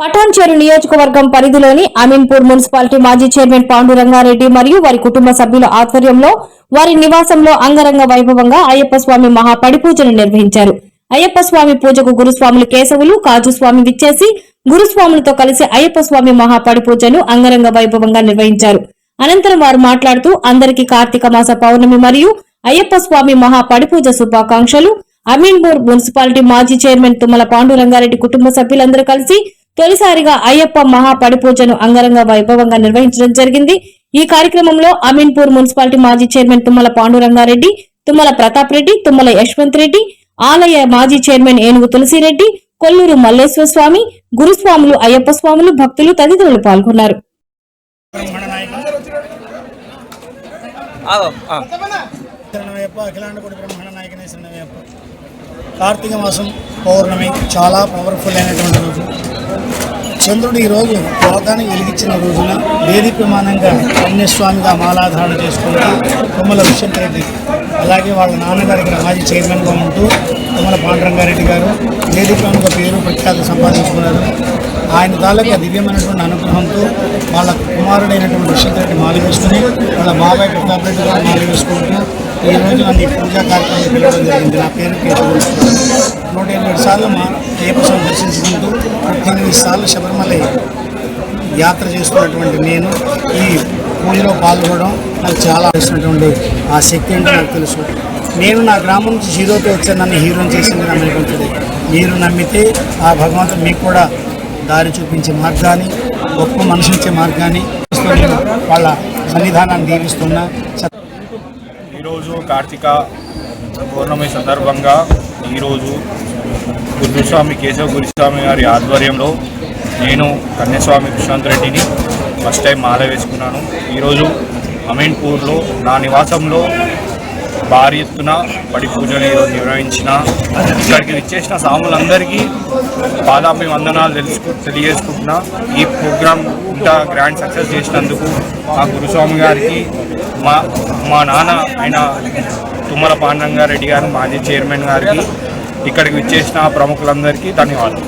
పటాన్చేరు నియోజకవర్గం పరిధిలోని అమీన్పూర్ మున్సిపాలిటీ మాజీ చైర్మన్ పాండురంగారెడ్డి మరియు వారి కుటుంబ సభ్యుల ఆధ్వర్యంలో వారి నివాసంలో అంగరంగ వైభవంగా అయ్యప్ప స్వామి మహాపడి పూజను నిర్వహించారు. అయ్యప్ప స్వామి పూజకు గురుస్వాములు కేశవులు కాజుస్వామి విచ్చేసి గురుస్వాములతో కలిసి అయ్యప్ప స్వామి మహాపడిపూజను అంగరంగ వైభవంగా నిర్వహించారు. అనంతరం వారు మాట్లాడుతూ అందరికీ కార్తీక మాస పౌర్ణమి మరియు అయ్యప్ప స్వామి మహాపడి పూజ శుభాకాంక్షలు. అమీన్పూర్ మున్సిపాలిటీ మాజీ చైర్మన్ తుమ్మల పాండురంగారెడ్డి కుటుంబ సభ్యులందరూ కలిసి తొలిసారిగా అయ్యప్ప మహాపడి పూజను అంగరంగ వైభవంగా నిర్వహించడం జరిగింది. ఈ కార్యక్రమంలో అమీన్పూర్ మున్సిపాలిటీ మాజీ చైర్మన్ తుమ్మల పాండురంగారెడ్డి తుమ్మల ప్రతాప్ రెడ్డి తుమ్మల యశ్వంత్ రెడ్డి ఆలయ మాజీ చైర్మన్ ఏనుగు తులసిరెడ్డి కొల్లూరు మల్లేశ్వర స్వామి గురుస్వాములు అయ్యప్ప స్వాములు భక్తులు తదితరులు పాల్గొన్నారు. కార్తీక మాసం పౌర్ణమి చాలా పవర్ఫుల్ అయినటువంటి రోజు. చంద్రుడు ఈరోజు లోకాన్ని వెలిగించిన రోజున దేదీప్యమానంగా పుణ్యస్వామిగా మాలాధారణ చేసుకుంటూ తుమ్మల విశ్వంత్ రెడ్డి అలాగే వాళ్ళ నాన్నగారి ఇక్కడ మాజీ చైర్మన్గా ఉంటూ తుమ్మల పాండరంగారెడ్డి గారు దేదీప్యమంగా పేరు ప్రఖ్యాతి సంపాదించుకున్నారు. ఆయన తాలూకా దివ్యమైనటువంటి అనుగ్రహంతో వాళ్ళ కుమారుడైనటువంటి విశ్వంత్ రెడ్డి మాల వేసుకుని వాళ్ళ బాబాయ్ ప్రతాప్ రెడ్డి గారు మాల ఈరోజు ఈ రోజు నన్ను ఈ పూజా కార్యక్రమం పిలవడం జరిగింది. నా పేరు కేశవులు నూట ఎనిమిది సార్లు మా అయ్యప్ప స్వామి దర్శించుకుంటూ పద్దెనిమిది సార్లు శబరిమల యాత్ర చేస్తున్నటువంటి నేను ఈ పూజలో పాల్గొనడం నాకు చాలా ఇచ్చినటువంటి ఆ శక్తి అంటే నాకు తెలుసు. నేను నా గ్రామం నుంచి జీరోతో వచ్చాను నన్ను హీరోని చేసింది నమ్మకుంటుంది మీరు నమ్మితే ఆ భగవంతుడు మీకు కూడా దారి చూపించే మార్గాన్ని గొప్ప మనసు ఇచ్చే మార్గాన్ని వాళ్ళ సన్నిధానాన్ని దీవిస్తున్నా. ఈరోజు కార్తీక పౌర్ణమి సందర్భంగా ఈరోజు గురుస్వామి కేశవ గురుస్వామి గారి ఆధ్వర్యంలో నేను కన్యస్వామి కృష్ణాంత్ రెడ్డిని ఫస్ట్ టైం మాల వేసుకున్నాను. ఈరోజు అమీన్పూర్లో నా నివాసంలో భారీ ఎత్తున బడి పూజలు ఈరోజు నిర్వహించిన ఇక్కడికి విచ్చేసిన సాములందరికీ పాదాపి వందనాలు తెలుసుకు తెలియజేసుకుంటున్నా. ఈ ప్రోగ్రామ్ ఇంత గ్రాండ్ సక్సెస్ చేసినందుకు మా గురుస్వామి గారికి మా మా నాన్న ఆయన తుమ్మల పాండంగారెడ్డి గారు మాజీ చైర్మన్ గారికి ఇక్కడికి విచ్చేసిన ప్రముఖులందరికీ ధన్యవాదాలు.